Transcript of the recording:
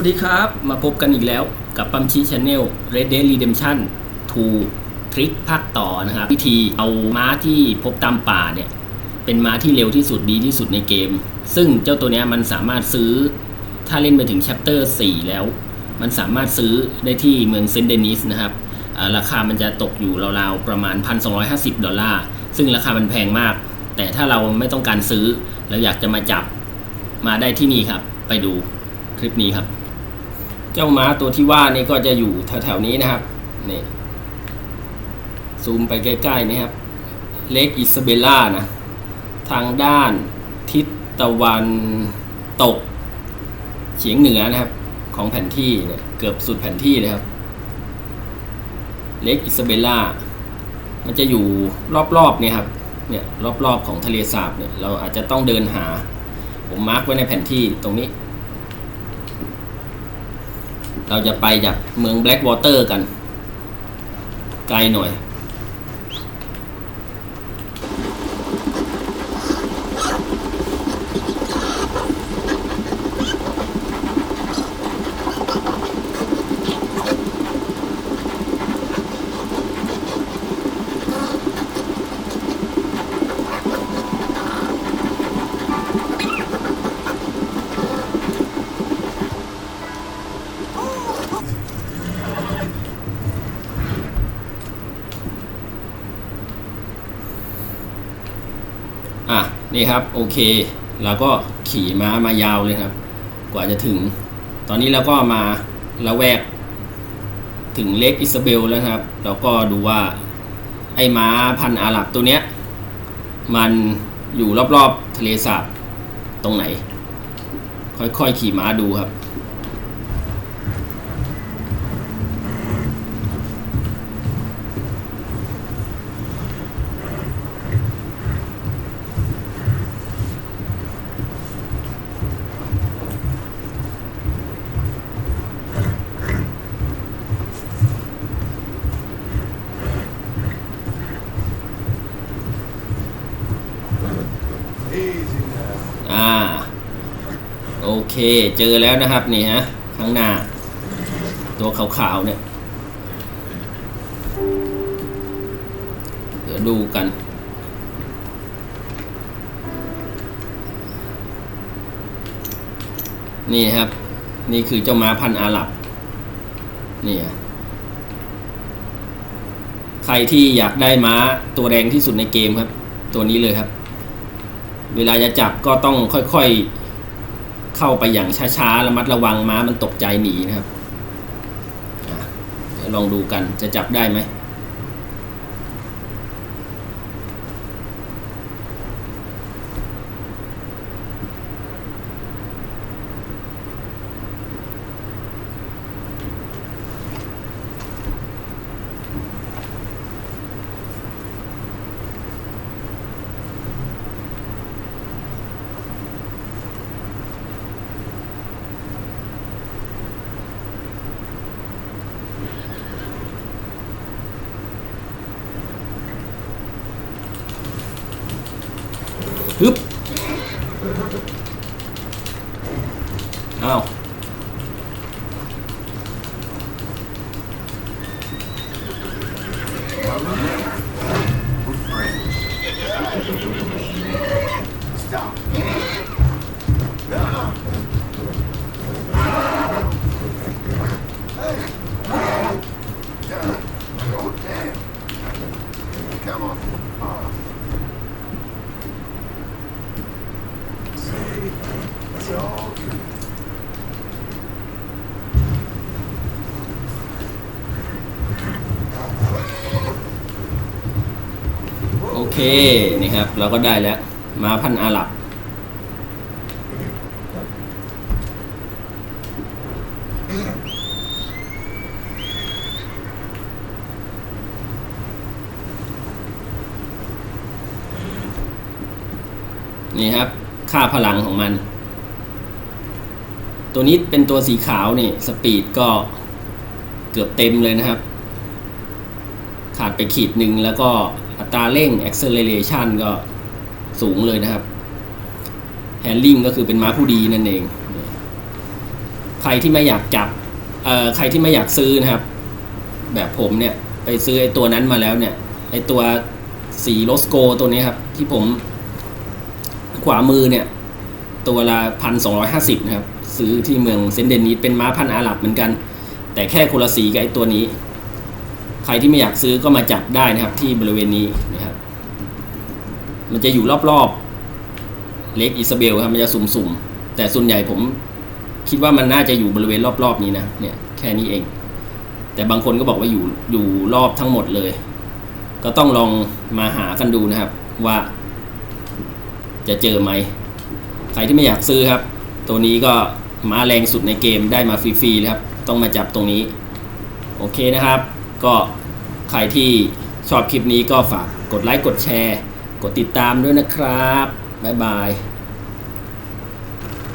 สวัสดีครับ มาพบกันอีกแล้วกับปั๊มชีชแนล Red Dead Redemption 2 ทริคภาคต่อนะครับ วิธีเอาม้าที่พบตามป่าเนี่ย เป็นม้าที่เร็วที่สุดดีที่สุดในเกม ซึ่งเจ้าตัวเนี้ยมันสามารถซื้อ ถ้าเล่นไปถึง Chapter 4แล้ว มันสามารถซื้อได้ที่เมืองเซนเดนิสนะครับ ราคามันจะตกอยู่ราวๆประมาณ 1,250 ดอลลาร์ ซึ่งราคามันแพงมาก แต่ถ้าเราไม่ต้องการซื้อเราอยากจะมาจับมาได้ที่นี่ครับ ไปดูคลิปนี้ครับ จ้าม้าตัวที่ว่านี่ก็จะอยู่แถวๆนี้นะครับนี่ซูมไปใกล้ๆนะครับเล็กอิซาเบลล่านะทางด้านทิศตะวันตกเฉียงเหนือนะครับ ของแผนที่เนี่ยเกือบสุดแผนที่เลยครับเล็กอิซาเบลล่ามันจะอยู่รอบๆเนี่ยครับเนี่ยรอบๆของทะเลสาบเนี่ยเราอาจจะต้องเดินหา ผมมาร์กไว้ในแผนที่ตรงนี้ เราจะไปจากเมืองแบล็กวอเตอร์กัน ไกลหน่อย อะนี่ครับโอเคเราก็ขี่ม้ามายาวเลยครับ กว่าจะถึง ตอนนี้เราก็มาละแวก ถึงเล็กอิซาเบลแล้วครับ เราก็ดูว่าไอ้ม้าพันอาหรับตัวเนี้ยมันอยู่รอบๆทะเลสาบตรงไหน ค่อยๆขี่ม้าดูครับ อ่า โอเค เจอแล้วนะครับนี่ฮะ ข้างหน้า ตัวขาวๆเนี่ย เดี๋ยวดูกันนี่ครับ นี่คือเจ้าม้าพันธุ์อาหรับ นี่อะใครที่อยากได้ม้าตัวแรงที่สุดในเกมครับ ตัวนี้เลยครับ เวลาจะจับก็ต้องค่อยๆ เข้าไปอย่างช้าๆ ระมัดระวังม้ามันตกใจหนีนะครับอะเดี๋ยวลองดูกันจะจับได้ไหม Oh. Come on. See, it's all good. เคนี่ครับ เราก็ได้แล้ว มาพันอาหรับ นี่ครับ ค่าพลังของมัน ตัวนี้เป็นตัวสีขาวนี่สปีดก็เกือบเต็มเลยนะครับ ขาดไปขีดหนึ่งแล้วก็ อัตราเร่ง acceleration ก็สูงเลยนะครับ handling ก็คือเป็นม้าผู้ดีนั่นเอง ใครที่ไม่อยากจับเอ่อใครที่ไม่อยากซื้อนะครับ แบบผมเนี่ยไปซื้อไอ้ตัวนั้นมาแล้วเนี่ยไอ้ตัวสีโลสโกตัวนี้ครับ ที่ผมขวามือเนี่ย ตัวละพันสองร้อยห้าสิบนะครับ ซื้อที่เมืองเซนเดนิสเป็นม้าพันอาหรับเหมือนกัน แต่แค่คนละสีกับไอ้ตัวนี้ ครที่ไม่อยากซื้อก็มาจับได้นะครับที่บริเวณนี้นะครับ มันจะอยู่รอบๆเลกอิซาเบลครับมันจะสุ่มๆ แต่ส่วนใหญ่ผมคิดว่ามันน่าจะอยู่บริเวณรอบๆนี้นะเนี่ยแค่นี้เอง แต่บางคนก็บอกว่าอยู่อยู่รอบทั้งหมดเลย ก็ต้องลองมาหากันดูนะครับ ว่า จะเจอไหมใครที่ไม่อยากซื้อครับ ตัวนี้ก็มาแรงสุดในเกมได้มาฟรีๆเลยครับ ต้องมาจับตรงนี้ โอเคนะครับ ก็ใครที่ชอบคลิปนี้ก็ฝากกดไลค์กดแชร์ กดติดตามด้วยนะครับ บ๊ายบาย